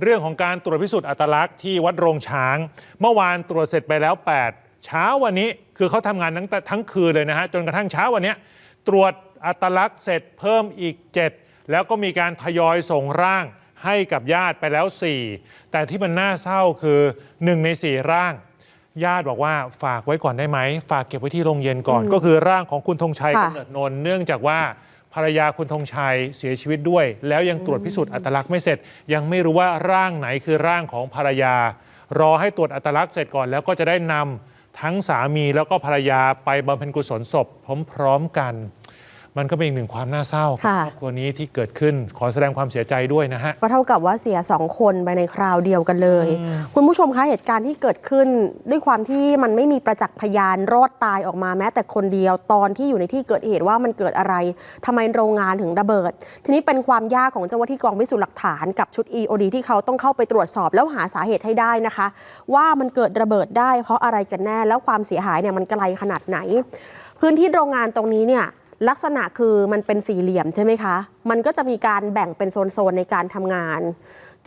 เรื่องของการตรวจพิสูจน์อัตลักษณ์ที่วัดโรงช้าง เมื่อวานตรวจเสร็จไปแล้ว 8 เช้าวันนี้คือเขาทำงานทั้งแต่ทั้งคืนเลยนะฮะจนกระทั่งเช้าวันเนี้ยตรวจอัตลักษณ์เสร็จเพิ่มอีก 7 แล้วก็มีการทยอยส่งร่างให้กับญาติไปแล้ว 4 แต่ที่มันน่าเศร้าคือ 1 ใน 4 ร่าง ญาติบอกว่าฝากไว้ก่อนได้ไหม ฝากเก็บไว้ที่โรงเย็นก่อน ก็คือร่างของคุณธงชัยค่ะกำเนิดนนท์เนื่องจากว่า ภรรยาคุณธงชัยเสียชีวิตด้วย แล้วยังตรวจพิสูจน์อัตลักษณ์ไม่เสร็จ ยังไม่รู้ว่าร่างไหนคือร่างของภรรยา รอให้ตรวจอัตลักษณ์เสร็จก่อนแล้วก็จะได้นำทั้งสามีแล้วก็ภรรยาไปบำเพ็ญกุศลศพพร้อม ๆ กัน มันก็เป็นอีกหนึ่งความน่าเศร้ากับค่ะครอบครัวนี้ที่เกิดขึ้นขอแสดงความเสียใจด้วยนะฮะ ก็เท่ากับว่าเสียสองคนไปในคราวเดียวกันเลย คุณผู้ชมคะเหตุการณ์ที่เกิดขึ้น ด้วยความที่มันไม่มีประจักษ์พยานรอดตายออกมาแม้ แต่คนเดียวตอนที่อยู่ในที่เกิดเหตุว่ามันเกิดอะไรทำไมโรงงานถึงระเบิด ทีนี้เป็นความยากของเจ้าหน้าที่กองพิสูจน์หลักฐานกับชุด EOD ที่เขาต้องเข้าไปตรวจสอบแล้วหาสาเหตุให้ได้นะคะ ว่ามันเกิดระเบิดได้เพราะอะไรกันแน่แล้วความเสียหายเนี่ยมันไกลขนาดไหน พื้นที่โรงงานตรงนี้เนี่ย ลักษณะคือมันเป็นสี่เหลี่ยมใช่ไหมคะ มันก็จะมีการแบ่งเป็นโซน ๆ ในการทำงาน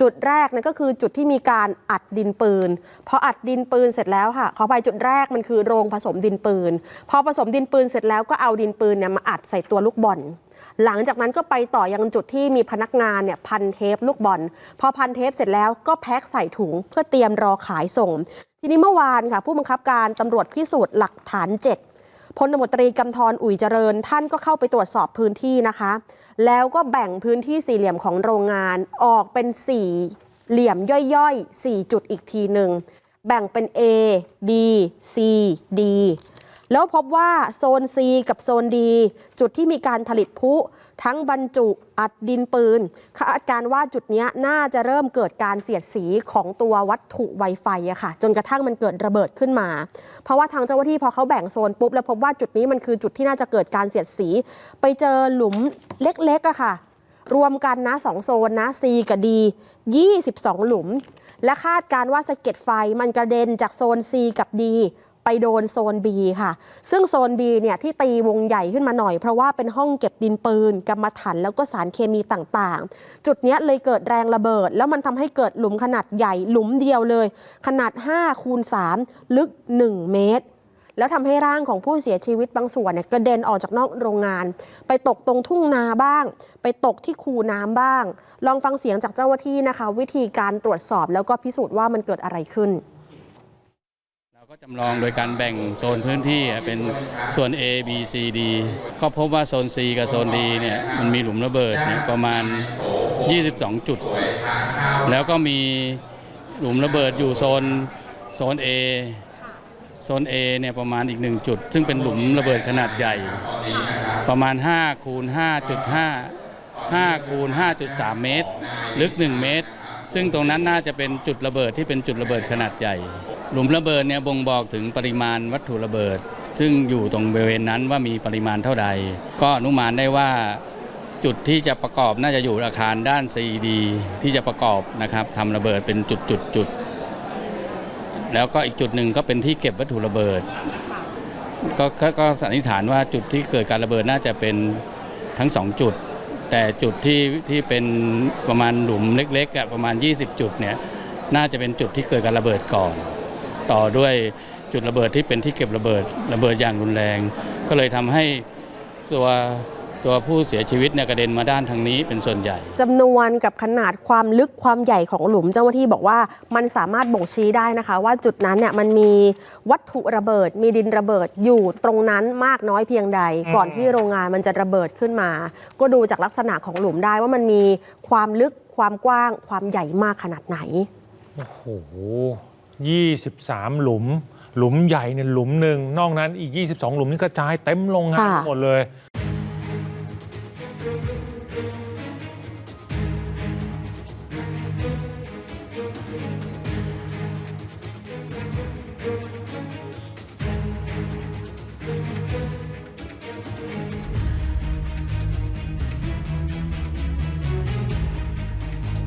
จุดแรกนั่นก็คือจุดที่มีการอัดดินปืนพออัดดินปืนเสร็จแล้วค่ะขอไปจุดแรกมันคือโรงผสมดินปืน พอผสมดินปืนเสร็จแล้วก็เอาดินปืนเนี่ยมาอัดใส่ตัวลูกบอลหลังจากนั้นก็ไปต่อยังจุดที่มีพนักงานเนี่ยพันเทปลูกบอล พอพันเทปเสร็จแล้วก็แพ็คใส่ถุงเพื่อเตรียมรอขายส่ง ทีนี้เมื่อวานค่ะ ผู้บังคับการตำรวจพิสูจน์หลักฐาน 7 พลตมตรีกำธรอุ่ยเจริญ ท่านก็เข้าไปตรวจสอบพื้นที่นะคะ แล้วก็แบ่งพื้นที่สี่เหลี่ยมของโรงงานออกเป็นสี่เหลี่ยมย่อยๆ 4 จุดอีกทีหนึ่ง แบ่งเป็น A B C D แล้วพบว่าโซน C กับโซน D จุดที่มีการผลิตพุทั้งบรรจุอัดดินปืนคาดการว่าจุดนี้น่าจะเริ่มเกิดการเสียดสีของตัววัตถุไวไฟอะค่ะ จนกระทั่งมันเกิดระเบิดขึ้นมา เพราะว่าทางเจ้าหน้าที่พอเขาแบ่งโซนปุ๊บแล้วพบว่าจุดนี้มันคือจุดที่น่าจะเกิดการเสียดสี ไปเจอหลุมเล็กๆอะค่ะ รวมกันนะสองโซนนะ C กับ D 22 หลุม และคาดการว่าสะเก็ดไฟมันกระเด็นจากโซน C กับ D ไปโดนโซน B ค่ะ ซึ่งโซน B เนี่ยที่ตีวงใหญ่ขึ้นมาหน่อย เพราะว่าเป็นห้องเก็บดินปืนกำมะถันแล้วก็สารเคมีต่างๆ จุดนี้เลยเกิดแรงระเบิด แล้วมันทำให้เกิดหลุมขนาดใหญ่หลุมเดียวเลย ขนาด5คูณ3ลึก 1 เมตร แล้วทำให้ร่างของผู้เสียชีวิตบางส่วนเนี่ยกระเด็นออกจากนอกโรงงาน ไปตกตรงทุ่งนาบ้าง ไปตกที่คูน้ำบ้าง ลองฟังเสียงจากเจ้าหน้าที่นะคะ วิธีการตรวจสอบแล้วก็พิสูจน์ว่ามันเกิดอะไรขึ้น ก็จำลองโดยการแบ่งโซนพื้นที่เป็นส่วน A B C D ก็พบว่าโซน C กับโซน D เนี่ยมันมีหลุมระเบิดประมาณ 22 จุด แล้วก็มีหลุมระเบิดอยู่โซนโซน A โซน A เนี่ยประมาณอีกหนึ่งจุด ซึ่งเป็นหลุมระเบิดขนาดใหญ่ ประมาณ5คูณ5.5 5คูณ5.3 เมตร ลึก 1 เมตร ซึ่งตรงนั้นน่าจะเป็นจุดระเบิดที่เป็นจุดระเบิดขนาดใหญ่ หลุมระเบิดเนี่ยบ่งบอกถึงปริมาณวัตถุระเบิด ซึ่งอยู่ตรงบริเวณนั้นว่ามีปริมาณเท่าใด ก็อนุมานได้ว่าจุดที่จะประกอบน่าจะอยู่อาคารด้าน CD ที่จะประกอบนะครับทำระเบิดเป็นจุดจุดจุดๆแล้วก็อีกจุดหนึ่งก็เป็นที่เก็บวัตถุระเบิด ก็ก็สันนิษฐานว่าจุดที่เกิดการระเบิดน่าจะเป็นทั้งสองจุด แต่จุดที่ที่เป็นประมาณหลุมเล็กๆประมาณ 20 จุดเนี่ยน่าจะเป็นจุดที่เกิดการระเบิดก่อน ต่อด้วยจุดระเบิดที่เป็นที่เก็บระเบิดระเบิดอย่างรุนแรง ก็เลยทำให้ตัว ตัวผู้เสียชีวิตเนี่ยกระเด็นมาด้านทางนี้เป็นส่วนใหญ่ จำนวนกับขนาดความลึกความใหญ่ของหลุมเจ้าหน้าที่บอกว่ามันสามารถบ่งชี้ได้นะคะ ว่าจุดนั้นเนี่ยมันมีวัตถุระเบิด มีดินระเบิดอยู่ตรงนั้นมากน้อยเพียงใด ก่อนที่โรงงานมันจะระเบิดขึ้นมา ก็ดูจากลักษณะของหลุมได้ว่ามันมีความลึกความกว้าง ความใหญ่มากขนาดไหน โอ้โห23หลุม หลุมใหญ่เนี่ยหลุมหนึ่งนอกนั้นอีก 22 หลุมนี่กระจายเต็มโรงงานค่ะ หมดเลย